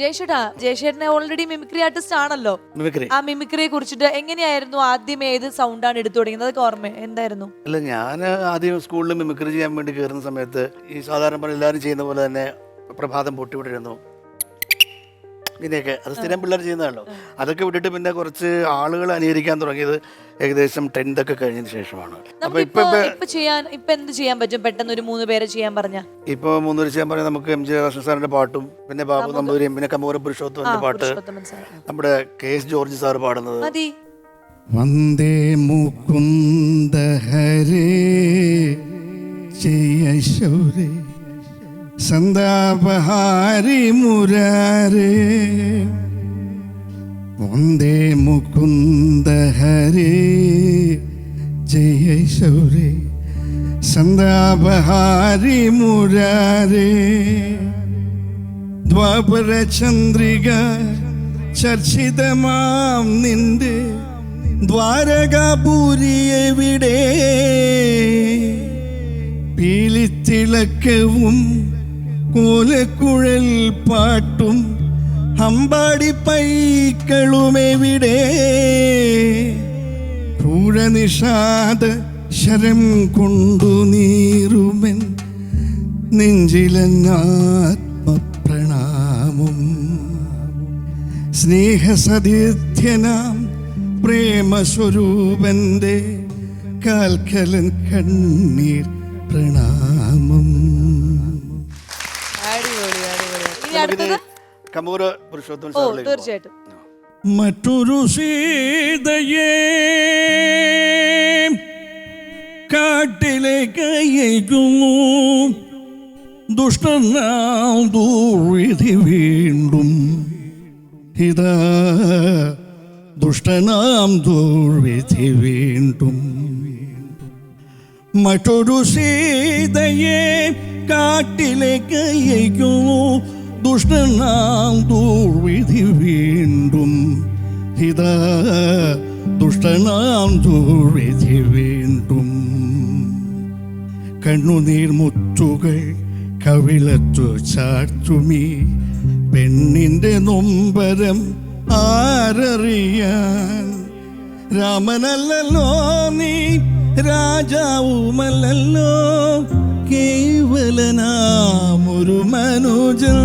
ജയഷേട്ടാ ജയഷേട്ടനെ already mimicry artist ആണല്ലോ. Mimicry ആ മിമിക്രിയെ കുറിച്ചിട്ട് എങ്ങനെയായിരുന്നു ആദ്യം ഏത് സൗണ്ടാണ് എടുത്തു തുടങ്ങിയത്? അതൊക്കെ ഓർമ്മ എന്തായിരുന്നു? അല്ല ഞാൻ ആദ്യം സ്കൂളിൽ മിമിക്രി ചെയ്യാൻ വേണ്ടി കയറുന്ന സമയത്ത് ഈ സാധാരണ എല്ലാവരും ചെയ്യുന്ന പോലെ തന്നെ പ്രഭാതം പൊട്ടിവിട്ടിരുന്നു. ഇങ്ങനെയൊക്കെ. അത് സ്ഥിരം പിള്ളേർ ചെയ്യുന്നതാണല്ലോ അതൊക്കെ വിട്ടിട്ട് പിന്നെ കുറച്ച് ആളുകൾ അനുകരിക്കാൻ തുടങ്ങിയത് ഏകദേശം ടെൻത്ത് ഒക്കെ കഴിഞ്ഞതിന് ശേഷമാണ്. അപ്പൊ ഇപ്പൊ ഇപ്പൊ ചെയ്യാൻ ഇപ്പൊ എന്ത് ചെയ്യാൻ പറ്റും? പെട്ടെന്ന് ഒരു മൂന്ന് പേരെ ചെയ്യാൻ പറഞ്ഞ? ഇപ്പൊ മൂന്നൂര് ചെയ്യാൻ പറയാൻ നമുക്ക് എം ജി രാധാകൃഷ്ണൻ സാറിന്റെ പാട്ടും പിന്നെ ബാബു നമ്പൂരിയും പിന്നെ കമൂര പുരുഷോത്തമന്റെ പാട്ട് നമ്മുടെ കെ എസ് ജോർജ് സാർ പാടുന്നത്. മതി. വന്ദേ മുകുന്ദ ഹരേ ജയ ശൗരേ സന്താപഹാരി മുരാരേ വന്ദേ മുകുന്ദ ഹരേ ജയ ശൗരേ സന്താപഹാരി മുരാരേ ദ്വാപര ചന്ദ്രിക ചർച്ചിതമാം നിന്റെ ദ്വാരകാപുരി എവിടെ പീലിത്തിളക്കവും കോലക്കുഴൽ പാട്ടും അമ്പാടി പൈക്കളുമെവിടെ? പൂഴനിഷാദ ശരം കൊണ്ടു നീറുമൻ നെഞ്ചിലങ്ങാത്മപ്രണാമം. സ്നേഹസതീർത്ഥ്യനാം പ്രേമസ്വരൂപന്റെ കാൽക്കലൻ കണ്ണീർ പ്രണാമം. അടിപൊളി അടിപൊളി. ഇനി അടുത്തത്? കമൂര പുരുഷോത്തമൻ ഓ സാറിലേക്ക് പോവാം. തീർച്ചയായിട്ടും. മറ്റൊരു സീതയെ കാട്ടിലേക്ക് അയക്കുന്നു. ദുഷ്ടനാം ദുർവിധി വീണ്ടും. ഇതാ ദുഷ്ടനാം ദൂർവിധി വീണ്ടും. മറ്റൊരു സീതയെ കാട്ടിലേക്ക് അയക്കുന്നു. ദുഷ്ടനാം ദുർവിധി വീണ്ടും. ഇതാ ദുഷ്ടനാം ദുർവിധി വീണ്ടും. കണ്ണുനീർ മുത്തുകൾ കവിളത്തു ചാർത്തുമീ. പെണ്ണിന്റെ നൊമ്പരം ആരറിയാൻ. രാമനല്ലല്ലോ നീ രാജാവുമല്ലല്ലോ. കേവലനാമൊരു മനുജൻ.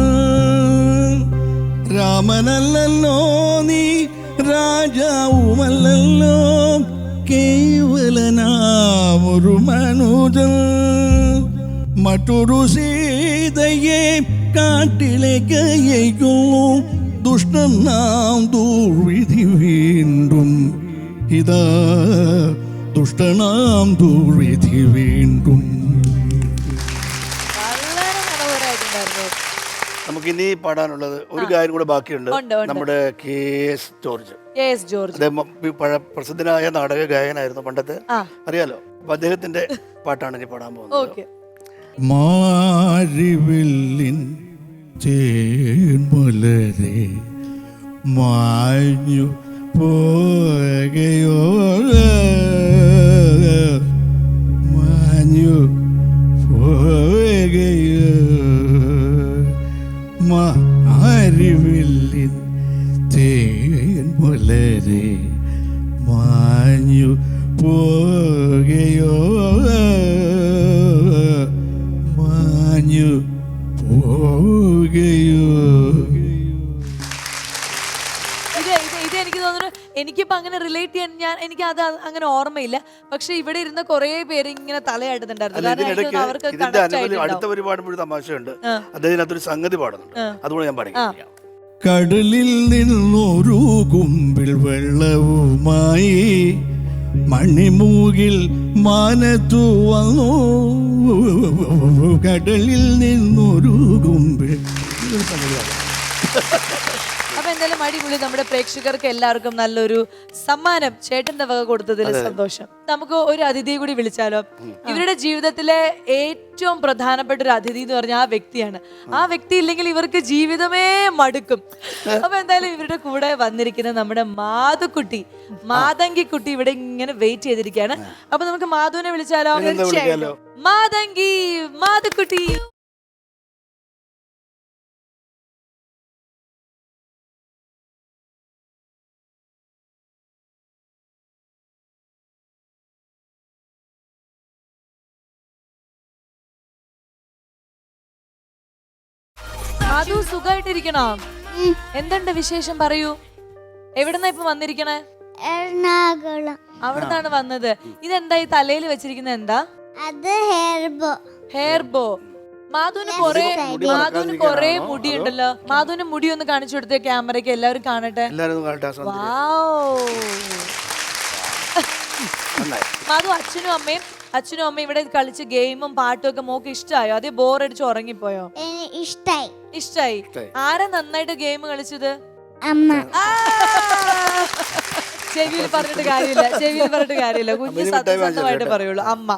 രാമനല്ലല്ലോ നീ രാജാവുമല്ലല്ലോ കേവലനാമൊരു മനുജൻ. മറ്റൊരു സീതയെ കാട്ടിലേക്ക് അയക്കുന്നു. ദുഷ്ടൻ നാം ദുർവിധി വീണ്ടും. ഇതാ ദുഷ്ടനാം ദുർവിധി വീണ്ടും. നമുക്കിനി പാടാനുള്ളത് ഒരു കാര്യം കൂടെ ബാക്കിയുണ്ട്. നമ്മുടെ K S George. S George. പ്രസിദ്ധനായ നാടക ഗായകനായിരുന്നു പണ്ടത്തെ. അറിയാലോ? അപ്പൊ അദ്ദേഹത്തിന്റെ പാട്ടാണ് ഇനി പാടാൻ പോകുന്നത്. മാരിവില്ലിൻ തേൻമലരെ മാഞ്ഞു പോകയോ തേൻമലരെ മാഞ്ഞു പോകയോ? മാഞ്ഞു പോകയോ? എനിക്കിപ്പോൾ ഇത് ഇത് എനിക്ക് തോന്നുന്നു എനിക്കിപ്പോ അങ്ങനെ റിലേറ്റ് ചെയ്യാൻ ഞാൻ എനിക്ക് അത് അങ്ങനെ ഓർമ്മയില്ല. പക്ഷെ ഇവിടെ ഇരുന്ന കുറെ പേര് ഇങ്ങനെ തലയാട്ടുന്നുണ്ടായിരുന്നു. കണക്ട് അടുത്ത പരിപാടി തമാശയുണ്ട്. അദ്ദേഹത്തിനകത്തൊരു സംഗതി പാടുന്നുണ്ട്. അതുകൊണ്ട് ഞാൻ ആ. കടലിൽ നിന്നൊരു കുമ്പിൽ വെള്ളവുമായി മണിമൂകിൽ മാനത്തു വന്നു. കടലിൽ നിന്നൊരു കുമ്പിൽ എന്തായാലും അടിപൊളി. നമ്മുടെ പ്രേക്ഷകർക്ക് എല്ലാവർക്കും നല്ലൊരു സമ്മാനം. ചേട്ടന്റെ വക കൊടുത്തതിൽ സന്തോഷം. നമുക്ക് ഒരു അതിഥിയെ കൂടി വിളിച്ചാലോ? ഇവരുടെ ജീവിതത്തിലെ ഏറ്റവും പ്രധാനപ്പെട്ട ഒരു അതിഥി എന്ന് പറഞ്ഞ ആ വ്യക്തിയാണ്. ആ. വ്യക്തി ഇല്ലെങ്കിൽ ഇവർക്ക് ജീവിതമേ മടുക്കും. അപ്പൊ എന്തായാലും ഇവരുടെ കൂടെ വന്നിരിക്കുന്ന നമ്മുടെ മാധുക്കുട്ടി മാതങ്കിക്കുട്ടി ഇവിടെ ഇങ്ങനെ വെയിറ്റ് ചെയ്തിരിക്കുകയാണ്. അപ്പൊ നമുക്ക് മാധുവിനെ വിളിച്ചാലോ? മാതങ്കി മാതുക്കുട്ടി മാധു സുഖമായിട്ടിരിക്കണോ എന്തുണ്ട് വിശേഷം പറയൂ. എവിടുന്നാ ഇപ്പൊ വന്നിരിക്കണേ? എറണാകുളം. അവിടുന്നാണ് വന്നത്. ഇതെന്താ ഈ തലയിൽ വെച്ചിരിക്കുന്നത് എന്താ? അത് ഹെയർബോ ഹെയർ ബോ മാധുവിന് കൊറേ മാധുവിന് കൊറേ മുടി ഉണ്ടല്ലോ മാധുവിന് മുടി ഒന്ന് കാണിച്ചു കൊടുത്തേ ക്യാമറയ്ക്ക്. എല്ലാവരും കാണട്ടെ. വാവ്. നന്നായി. മാധു അച്ഛനും അമ്മയും അച്ഛനും അമ്മയും ഇവിടെ കളിച്ച് ഗെയിമും പാട്ടും ഒക്കെ മോക്ക് ഇഷ്ടമായോ അതേ ബോറടിച്ച് ഉറങ്ങിപ്പോയോ? എനിക്ക് ഇഷ്ടായി. ഇഷ്ടായി. ആരാ നന്നായിട്ട് ഗെയിം കളിച്ചത്? അമ്മ! ചെവിയിൽ പറഞ്ഞിട്ട് കാര്യമില്ല ചെവിയിൽ പറഞ്ഞിട്ട് കാര്യമില്ല. കുഞ്ഞ് സത്യസന്ധമായിട്ട് പറയുള്ളൂ. അമ്മ.